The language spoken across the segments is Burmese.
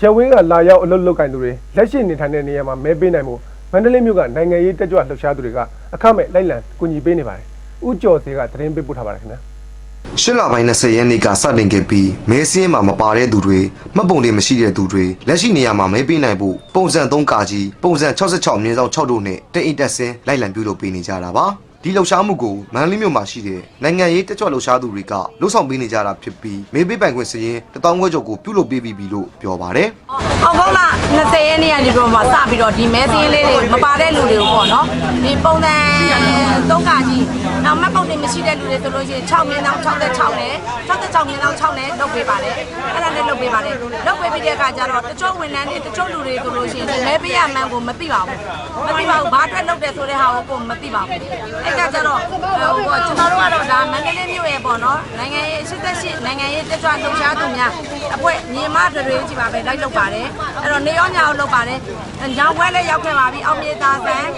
ရဝင်းကလာရောက်အလုပ်လုပ်ကင်သူတွေလက်ရှိနေထိုင်တဲ့နေရာမှာမဲပေးနိုင်မှုမန္တလေးမြို့ကနိုင်ငံရေးတက်ကြွလှုပ်ရှားသူတွေကအခမဲ့လိုက်လံကူညီပေးနေပါတယ်။ဦးကျော်စေကသတင်းပေးပို့ထားပါတယ်ခင်ဗျာ။ရှစ်လပိုင်း20ရက်နေ့ကစတင်ခဲ့ပြီးမဲစင်းမှာမပါတဲ့သူတွေမှတ်ပုံတွေမရှိတဲ့သူတွေလက်ရှိနေရာမှာမဲပေးနိုင်ဖို့ပုံစံ3ကာကြီးပုံစံ66မြင်းဆောင်6တို့နဲ့တအိတ်တက်စင်းလိုက်လံပြုလုပ်ပေးနေကြတာပါ ဒီလှုပ်ရှားမှုကိုမန္တလေးမြို့မှာရှိတဲ့နိုင်ငံရေးတက်ကြွလှုပ်ရှားသူတွေကလှုပ်ဆောင်ပေးနေကြတာဖြစ်ပြီးမဲပေးပိုင်ခွင့်စရင်တပေါင်းခွဲကျော်ကိုပြုလုပ်ပေးပြီးပြီလို့ပြောပါတယ်အောင်ကောင်းလာ20ရက်နေ့ကနေပြီးတော့မှစပြီးတော့ဒီမဲစင်းလေးတွေမပါတဲ့လူတွေကိုပေါ့နော်ဒီပုံစံသုံးကကြီး နောက်မှတ်ပုံတွေမရှိတဲ့လူတွေဆိုလို့ရှိရင်6မြင်းအောင်66နဲ့66မြင်းအောင်6နဲ့လုပ်ပေးပါတယ်အဲ့ဒါနဲ့လုပ်ပေးပါတယ်လုပ်ပေးပြီးတဲ့အခါကျတော့တချို့ဝန်ထမ်းတွေတချို့လူတွေဆိုလို့ရှိရင်ဒီမဲပေးရမှန်းကိုမသိပါဘူးမသိပါဘူးဘာအတွက်လုပ်တယ်ဆိုတဲ့ဟာကိုကိုမသိပါဘူးအဲ့ကကျတော့ဟိုကျွန်တော်တို့ကတော့ဒါမန္တလေးမြို့ရဲ့ပေါ့နော်နိုင်ငံရေး88နိုင်ငံရေးတက်ကြွလှုပ်ရှားသူများအဖွဲ့ညီမတွေကြီးပါပဲလိုက်လုပ်ပါတယ်အဲ့တော့နေရောညောင်လုပ်ပါတယ်ညောင်ပွဲလည်းရောက်ခဲ့ပါပြီအောင်မြေသာဆန်းဟို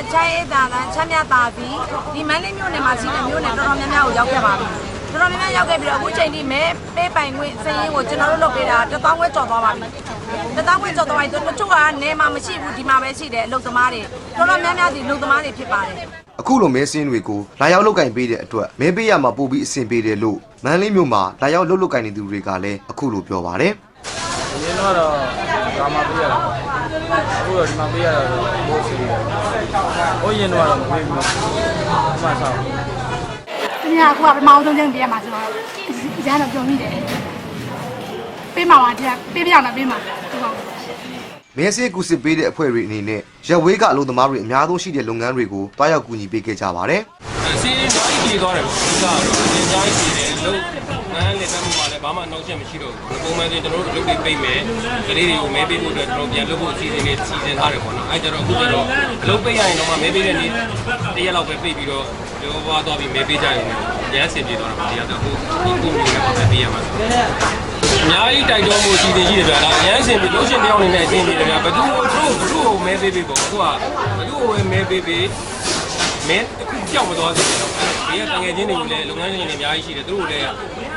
ချက်ချိုင်းအေးသာဆန်းချမ်းမြသာပြီဒီမန္တလေးမြို့နယ်မှာရှိတဲ့မြို့နယ်တော်တော်များများကိုရောက်ခဲ့ပါပြီတော်တော်များများရောက်ခဲ့ပြီးတော့အခုချိန်ထိမဲပေးပိုင်ခွင့်စည်ရင်းကိုကျွန်တော်တို့လုပ်ပေးတာတစ်သောင်းဝဲကျော်သွားပါပြီတစ်သောင်းဝဲကျော်သွားပြီဆိုတချို့ကနေမှာမရှိဘူးဒီမှာပဲရှိတယ်အလုပ်သမားတွေတော်တော်များများဒီအလုပ်သမားတွေဖြစ်ပါတယ်အခုလိုမဲစင်းတွေကိုလာရောက်လုပ်ကင်ပေးတဲ့အတွက်မဲပေးရမှာပို့ပြီးအဆင်ပြေတယ်လို့မန္တလေးမြို့မှာလာရောက်လုပ်လုပ်ကင်နေသူတွေကလည်းအခုလိုပြောပါတယ်အရင်တော့ကာမပေးရတာ အခုတော့ဒီမှာပေးရတာတော့ဘိုးစီတယ်ဟိုရင်တော့မပေးဘူးမှဆောက်။ဒီကအခုကပထမအောင်ဆုံးချင်းပြရမှာဆိုတော့အကျန်းတော့ပြုံမိတယ်။ပေးမှာပါဒီကပေးပြအောင်လားပေးမှာ။ဟုတ်ပါဘူး။မဲဆေးကူစစ်ပေးတဲ့အဖွဲ့တွေအနေနဲ့ရက်ဝေးကအလုပ်သမားတွေအများဆုံးရှိတဲ့လုပ်ငန်းတွေကိုတွားရောက်ကူညီပေးခဲ့ကြပါတယ်စီးရင်တော့ကြီးသွားတယ်ပေါ့ဒီကတော့အရင်ကြားရှိတယ်လို့ ငန်းလက်တက်မှုပါလဲဘာမှနောက်ချက်မရှိတော့ဘူးပုံမှန်ဆိုကျွန်တော်တို့လုပ်တွေပိတ်မယ်ကလေးတွေကိုမဲပေးဖို့အတွက်ကျွန်တော်ပြန်လုပ်ဖို့အစီအစဉ်လေးစီစဉ်ထားတယ်ပေါ့နော်အဲကြတော့အခုကျတော့အလုပ်ပိတ်ရရင်တော့မဲပေးတဲ့နေ့တရက်လောက်ပဲပိတ်ပြီးတော့လောဘွားသွားပြီးမဲပေးကြရင်ရမ်းစင်ပြေသွားတာပေါ့ဒီကတော့အခုဒီကုမျိုးနဲ့ပဲပေးရမှာဆိုအများကြီးတိုက်တွန်းမှုအစီအစဉ်ရှိတယ်ဗျာဒါအရမ်းစင်ပြေလို့ရှင်တယောက်အနေနဲ့အစဉ်ပြေတယ်ဗျာဘယ်သူဘသူဘသူကိုမဲပေးပေးပေါ့အခုကဘသူကိုပဲမဲပေးပေးမင်းတစ်ခုကြောက်မသွားစေချ င်တော့ဒီကတငယ်ချင်းတွေကိုလည်းလုပ်ငန်းရှင်တွေအများကြီးရှိတယ်သူတို့လည်း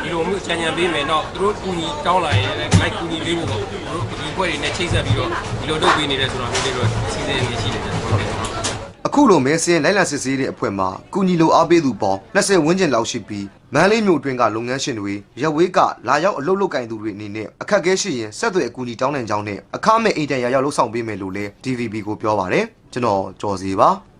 ဒီလိုမျိုးချန်ချန်ပေးမယ်တော့သူတို့ကူညီတောင်းလာရင်လည်းလိုက်ကူညီပေးဖို့ပေါ့သူတို့ဒီဘွဲတွေနဲ့ချိတ်ဆက်ပြီးတော့ဒီလိုလုပ်ပေးနေတယ်ဆိုတော့မျိုးလေးတော့စီစဉ်နေရှိတယ်ကျွန်တော်တို့။အခုလိုမဲစင်းလိုက်လံစစ်ဆေးတဲ့အဖွဲ့မှာကူညီလိုအားပေးသူပေါင်း20ဝန်းကျင်လောက်ရှိပြီးမန္တလေးမြို့အတွင်းကလုပ်ငန်းရှင်တွေရက်ဝေးကလာရောက်အလုပ်လုပ်ကင်သူတွေအနေနဲ့အခက်အခဲရှိရင်ဆက်သွယ်အကူအညီတောင်းနိုင်ကြောင်းနဲ့အခမဲ့အိမ်တန်ရာရောက်လှုပ်ဆောင်ပေးမယ်လို့လည်း DVB ကိုပြောပါတယ်။ကျွန်တော်ကြော်စီပါ။